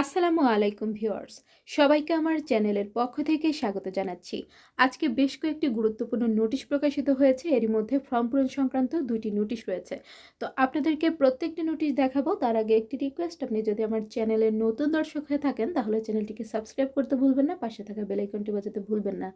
আসসালামু আলাইকুম ভিউয়ার্স, সবাইকে আমার চ্যানেলের পক্ষ থেকে স্বাগত জানাচ্ছি। আজকে বেশ কয়েকটি গুরুত্বপূর্ণ নোটিশ প্রকাশিত হয়েছে, এরই মধ্যে ফর্ম পূরণ সংক্রান্ত দুইটি নোটিশ রয়েছে। তো আপনাদেরকে প্রত্যেকটি নোটিশ দেখাবো, তার আগে একটি রিকোয়েস্ট আপনি যদি আমার চ্যানেলের নতুন দর্শক হয়ে থাকেন, তাহলে চ্যানেলটিকে সাবস্ক্রাইব করতে ভুলবেন না, পাশে থাকা বেলাইকনটি বাজাতে ভুলবেন না।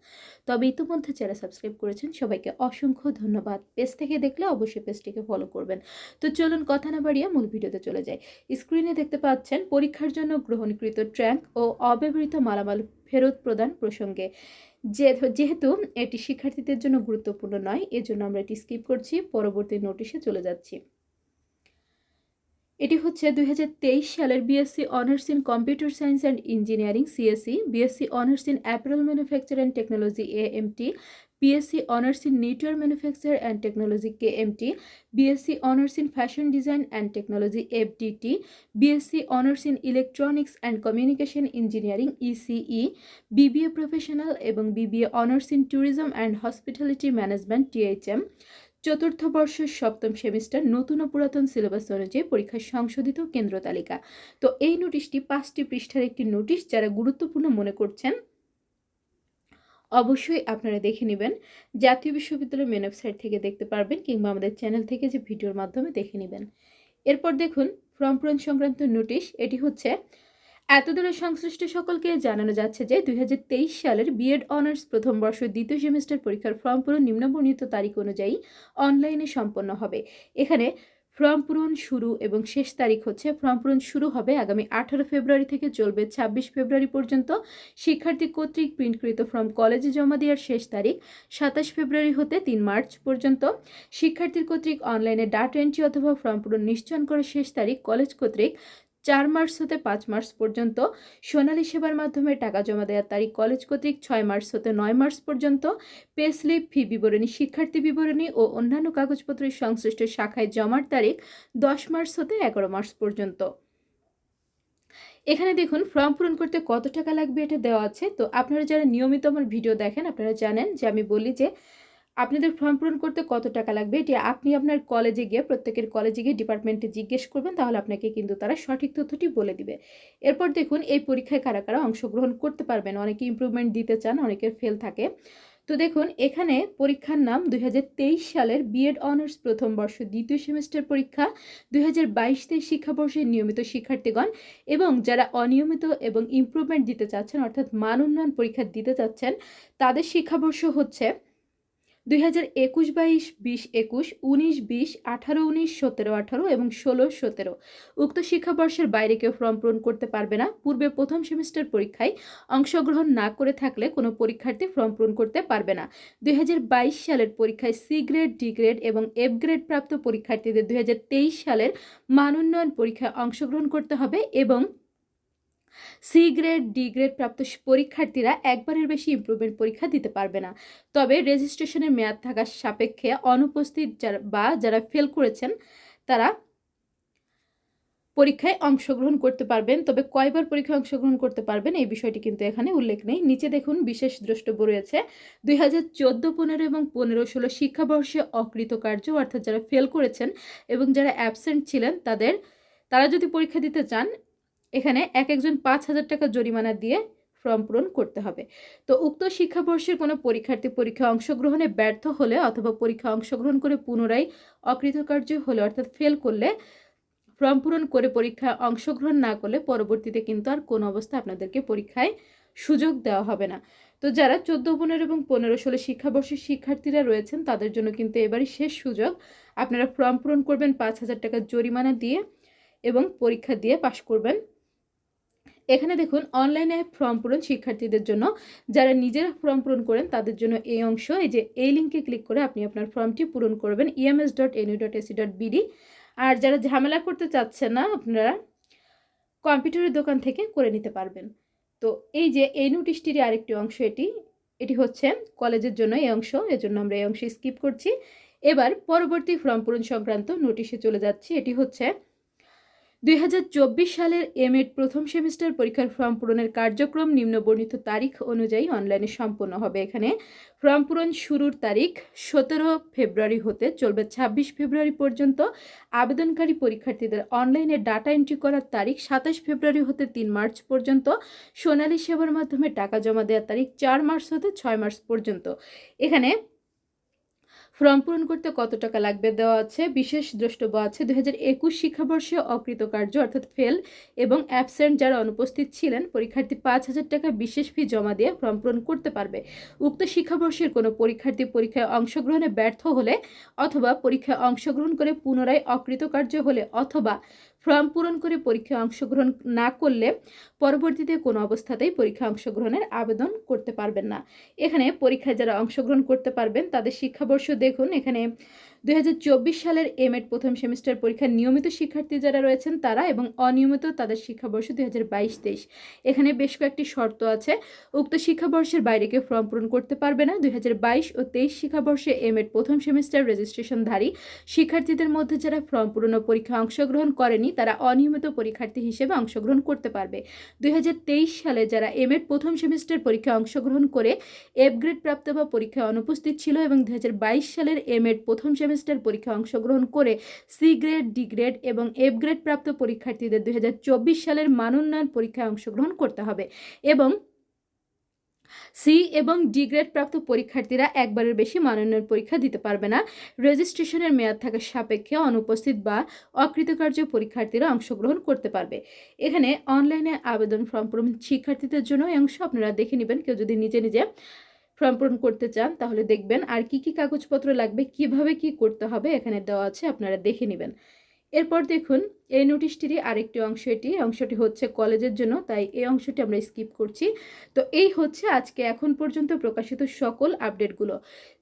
তবে ইতিমধ্যে যারা সাবস্ক্রাইব করেছেন, সবাইকে অসংখ্য ধন্যবাদ। পেজ থেকে দেখলে অবশ্যই পেজটিকে ফলো করবেন। তো চলুন কথা না বাড়িয়ে মূল ভিডিওতে চলে যাই। স্ক্রিনে দেখতে পাচ্ছেন, পরীক্ষার জন্য গ্রহণকৃত ট্র্যাঙ্ক ও অব্যবহৃত মালামাল ফেরত প্রদান প্রসঙ্গে। যেহেতু এটি শিক্ষার্থীদের জন্য গুরুত্বপূর্ণ নয়, এজন্য আমরা এটি স্কিপ করছি, পরবর্তী নোটিশে চলে যাচ্ছি। এটি হচ্ছে দুই হাজার তেইশ সালের BSc honours in computer science and engineering CSC BSc honours in apparel manufacture and technology AMT BSc honours in knitwear manufacture and technology KMT BSc honours in fashion design and technology F FDT BSc honours in electronics and communication engineering ECE BBA professional এবং BBA honours in tourism and hospitality management THM চতুর্থ বর্ষের সপ্তম semester নতুন ও পুরাতন syllabus অনুযায়ী পরীক্ষার সংশোধিত কেন্দ্র তালিকা। তো এই নোটিশটি পাঁচটি পৃষ্ঠার একটি নোটিশ যারা গুরুত্বপূর্ণ মনে করছেন অবশ্যই আপনারা দেখে নেবেন। জাতীয় বিশ্ববিদ্যালয়ের মেন ওয়েবসাইট থেকে দেখতে পারবেন কিংবা আমাদের চ্যানেল থেকে যে ভিডিওর মাধ্যমে দেখে নেবেন। এরপর দেখুন, ফর্ম পূরণ সংক্রান্ত নোটিশ এটি হচ্ছে, এতদূরে সংশ্লিষ্ট সকলকে জানানো যাচ্ছে যে দুই হাজার তেইশ সালের বিএড অনার্স প্রথম বর্ষ দ্বিতীয় সেমিস্টার পরীক্ষার ফর্ম পূরণ নিম্নবর্ণিত তারিখ অনুযায়ী অনলাইনে সম্পন্ন হবে। এখানে ফর্ম পূরণ শুরু এবং শেষ তারিখ হচ্ছে ফর্ম পূরণ শুরু হবে আগামী আঠারো ফেব্রুয়ারি থেকে চলবে ছাব্বিশ ফেব্রুয়ারি পর্যন্ত। শিক্ষার্থী কর্তৃক প্রিন্টকৃত ফর্ম কলেজে জমা দেওয়ার শেষ তারিখ সাতাশ ফেব্রুয়ারি হতে তিন মার্চ পর্যন্ত। শিক্ষার্থীর কর্তৃক অনলাইনে ডাটা এন্ট্রি অথবা ফর্ম পূরণ নিশ্চয়ন করার শেষ তারিখ কলেজ কর্তৃক চার মার্চ হতে পাঁচ মার্চ পর্যন্ত সোনালী সেবার মাধ্যমে টাকা জমা দেওয়ার তারিখ কলেজ কর্তৃক ছয় মার্চ হতে নয় মার্চ পর্যন্ত। পে স্লিপ ফি বিবরণী, শিক্ষার্থী বিবরণী ও অন্যান্য কাগজপত্রের সংশ্লিষ্ট শাখায় জমার তারিখ দশ মার্চ হতে এগারো মার্চ পর্যন্ত। এখানে দেখুন, ফর্ম পূরণ করতে কত টাকা লাগবে এটা দেওয়া আছে। তো আপনারা যারা নিয়মিত আমার ভিডিও দেখেন, আপনারা জানেন যে আমি বলি যে আপনাদের ফর্ম পূরণ করতে কত টাকা লাগবে? এটি আপনি আপনার কলেজে গিয়ে, প্রত্যেকের কলেজে গিয়ে ডিপার্টমেন্টে জিজ্ঞেস করবেন, তাহলে আপনাকে কিন্তু তারা সঠিক তথ্যটি বলে দিবে। এরপর দেখুন, এই পরীক্ষায় কারা কারা অংশগ্রহণ করতে পারবেন? অনেকে ইম্প্রুভমেন্ট দিতে চান, অনেকের ফেল থাকে। তো দেখুন, এখানে পরীক্ষার নাম দুই হাজার তেইশ সালের বিএড অনার্স প্রথম বর্ষ, দ্বিতীয় সেমিস্টার পরীক্ষা, দুই হাজার বাইশ তেইশ শিক্ষাবর্ষের নিয়মিত শিক্ষার্থীগণ এবং যারা অনিয়মিত এবং ইম্প্রুভমেন্ট দিতে চাচ্ছেন, অর্থাৎ মান উন্নয়ন পরীক্ষা দিতে চাচ্ছেন, তাদের শিক্ষাবর্ষ হচ্ছে হাজার একুশ বাইশ, বিশ একুশ, উনিশ, বিশ, আঠারো, উনিশ, সতেরো, আঠারো এবং ষোলো, সতেরো। উক্ত শিক্ষাবর্ষের বাইরে কেউ ফর্ম পূরণ করতে পারবে না। পূর্বে প্রথম সেমিস্টার পরীক্ষায় অংশগ্রহণ না করে থাকলে কোনো পরীক্ষার্থী ফর্ম পূরণ করতে পারবে না। দুই হাজার বাইশ সালের পরীক্ষায় সি গ্রেড, ডি গ্রেড এবং এফ গ্রেড প্রাপ্ত পরীক্ষার্থীদের দুই হাজার তেইশ সালের মান উন্নয়ন পরীক্ষায় অংশগ্রহণ করতে হবে এবং সি গ্রেড, ডি গ্রেড প্রাপ্ত পরীক্ষার্থীরা একবারের বেশি ইমপ্রুভমেন্ট পরীক্ষা দিতে পারবে না। তবে রেজিস্ট্রেশনের মেয়াদ থাকার সাপেক্ষে অনুপস্থিত যারা বা যারা ফেল করেছেন, তারা পরীক্ষায় অংশগ্রহণ করতে পারবেন। তবে কয়বার পরীক্ষায় অংশগ্রহণ করতে পারবেন এই বিষয়টি কিন্তু এখানে উল্লেখ নেই। নিচে দেখুন, বিশেষ দ্রষ্টব্য রয়েছে, দুই হাজার চোদ্দ, পনেরো এবং পনেরো ষোলো শিক্ষাবর্ষে অকৃতকার্য, অর্থাৎ যারা ফেল করেছেন এবং যারা অ্যাবসেন্ট ছিলেন, তাদের, তারা যদি পরীক্ষা দিতে চান এখানে এক একজন পাঁচ হাজার টাকা জরিমানা দিয়ে ফর্ম পূরণ করতে হবে। তো উক্ত শিক্ষাবর্ষের কোনো পরীক্ষার্থী পরীক্ষায় অংশগ্রহণে ব্যর্থ হলে অথবা পরীক্ষা অংশগ্রহণ করে পুনরায় অকৃতকার্য হলে অর্থাৎ ফেল করলে ফর্ম পূরণ করে পরীক্ষায় অংশগ্রহণ না করলে পরবর্তীতে কিন্তু আর কোনো অবস্থা আপনাদেরকে পরীক্ষায় সুযোগ দেওয়া হবে না। তো যারা চোদ্দ, পনেরো এবং পনেরো ষোলো শিক্ষাবর্ষের শিক্ষার্থীরা রয়েছেন, তাদের জন্য কিন্তু এবারই শেষ সুযোগ। আপনারা ফর্ম পূরণ করবেন পাঁচ হাজার টাকা জরিমানা দিয়ে এবং পরীক্ষা দিয়ে পাশ করবেন। এখানে দেখুন অনলাইনে ফর্ম পূরণ শিক্ষার্থীদের জন্য, যারা নিজেরা ফর্ম পূরণ করেন তাদের জন্য এই অংশ, এই যে এই লিঙ্কে ক্লিক করে আপনি আপনার ফর্মটি পূরণ করবেন EMS dot NU dot AC dot BD আর যারা ঝামেলা করতে চাচ্ছেন না, আপনারা কম্পিউটারের দোকান থেকে করে নিতে পারবেন। তো এই যে এই নোটিশটির আরেকটি অংশ এটি এটি হচ্ছে কলেজের জন্য এই অংশ, এজন্য আমরা এই অংশে স্কিপ করছি। এবার পরবর্তী ফর্ম পূরণ সংক্রান্ত নোটিশে চলে যাচ্ছি, এটি হচ্ছে দুই হাজার চব্বিশ সালের এমএড প্রথম সেমিস্টার পরীক্ষার ফর্ম পূরণের কার্যক্রম নিম্নবর্ণিত তারিখ অনুযায়ী অনলাইনে সম্পন্ন হবে। এখানে ফর্ম পূরণ শুরুর তারিখ সতেরো ফেব্রুয়ারি হতে চলবে ছাব্বিশ ফেব্রুয়ারি পর্যন্ত। আবেদনকারী পরীক্ষার্থীদের অনলাইনে ডাটা এন্ট্রি করার তারিখ সাতাশ ফেব্রুয়ারি হতে তিন মার্চ পর্যন্ত। সোনালী সেবার মাধ্যমে টাকা জমা দেওয়ার তারিখ চার মার্চ হতে ছয় মার্চ পর্যন্ত। এখানে ফর্ম পূরণ করতে কত টাকা লাগবে দেওয়া আছে? বিশেষ দ্রষ্টব্য আছে দু হাজার একুশ শিক্ষাবর্ষে অকৃতকার্য অর্থাৎ ফেল এবং অ্যাবসেন্ট যারা অনুপস্থিত ছিলেন, পরীক্ষার্থী পাঁচ হাজার টাকা বিশেষ ফি জমা দিয়ে ফর্ম পূরণ করতে পারবে। উক্ত শিক্ষাবর্ষের কোনো পরীক্ষার্থী পরীক্ষায় অংশগ্রহণে ব্যর্থ হলে অথবা পরীক্ষায় অংশগ্রহণ করে পুনরায় অকৃতকার্য হলে অথবা ফর্ম পূরণ করে পরীক্ষায় অংশগ্রহণ না করলে পরবর্তীতে কোনো অবস্থাতেই পরীক্ষায় অংশগ্রহণের আবেদন করতে পারবেন না। এখানে পরীক্ষায় যারা অংশগ্রহণ করতে পারবেন, তাদের শিক্ষাবর্ষ দেখুন, এখানে দু হাজার চব্বিশ সালের এমএড প্রথম সেমিস্টার পরীক্ষার নিয়মিত শিক্ষার্থী যারা রয়েছেন তারা এবং অনিয়মিত তাদের শিক্ষাবর্ষ দুই হাজার বাইশ তেইশ এখানে বেশ কয়েকটি শর্ত আছে। উক্ত শিক্ষাবর্ষের বাইরে কেউ ফর্ম পূরণ করতে পারবে না। দুই হাজার বাইশ ও তেইশ শিক্ষাবর্ষে এমএড প্রথম সেমিস্টার রেজিস্ট্রেশনধারী শিক্ষার্থীদের মধ্যে যারা ফর্ম পূরণ পরীক্ষায় অংশগ্রহণ করেনি তারা অনিয়মিত পরীক্ষার্থী হিসেবে অংশগ্রহণ করতে পারবে। দুই হাজার তেইশ সালে যারা এমএড প্রথম সেমিস্টার পরীক্ষায় অংশগ্রহণ করে এফ গ্রেড প্রাপ্ত বা পরীক্ষায় অনুপস্থিত ছিল এবং দু হাজার বাইশ সালের এম এর প্রথম সেমিস্টার পরীক্ষায় অংশগ্রহণ করে সি গ্রেড ডি গ্রেড এবং এফ গ্রেড প্রাপ্ত পরীক্ষার্থীদের দুই হাজার চব্বিশ সালের মানোন্নয়ন পরীক্ষায় অংশগ্রহণ করতে হবে এবং সি এবং ডি গ্রেড প্রাপ্ত পরীক্ষার্থীরা একবারের বেশি মানোন্নয়ন পরীক্ষা দিতে পারবে না। রেজিস্ট্রেশনের মেয়াদ থাকার সাপেক্ষে অনুপস্থিত বা অকৃতকার্য পরীক্ষার্থীরা অংশগ্রহণ করতে পারবে। এখানে অনলাইনে আবেদন ফর্ম পূরণ শিক্ষার্থীদের জন্য এই অংশ আপনারা দেখে নেবেন। কেউ যদি নিজে নিজে ফর্ম পূরণ করতে চান, তাহলে দেখবেন আর কি কি কাগজপত্র লাগবে, কীভাবে কি করতে হবে এখানে দেওয়া আছে, আপনারা দেখে নেবেন। এরপর দেখুন, এই নোটিশটিরই আরেকটি অংশ এটি। অংশটি হচ্ছে কলেজের জন্য, তাই এই অংশটি আমরা স্কিপ করছি। তো এই হচ্ছে আজকে এখন পর্যন্ত প্রকাশিত সকল আপডেটগুলো।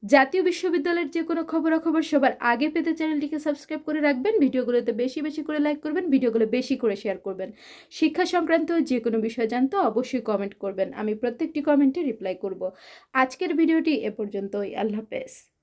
জাতীয় বিশ্ববিদ্যালয়ের যে কোনো খবরাখবর সবার আগে পেতে চ্যানেলটিকে সাবস্ক্রাইব করে রাখবেন। ভিডিওগুলোতে বেশি বেশি করে লাইক করবেন, ভিডিওগুলো বেশি করে শেয়ার করবেন। শিক্ষা সংক্রান্ত যে কোনো বিষয় জানতে অবশ্যই কমেন্ট করবেন। আমি প্রত্যেকটি কমেন্টে রিপ্লাই করব। আজকের ভিডিওটি এ পর্যন্তই। আল্লাহ হাফেজ।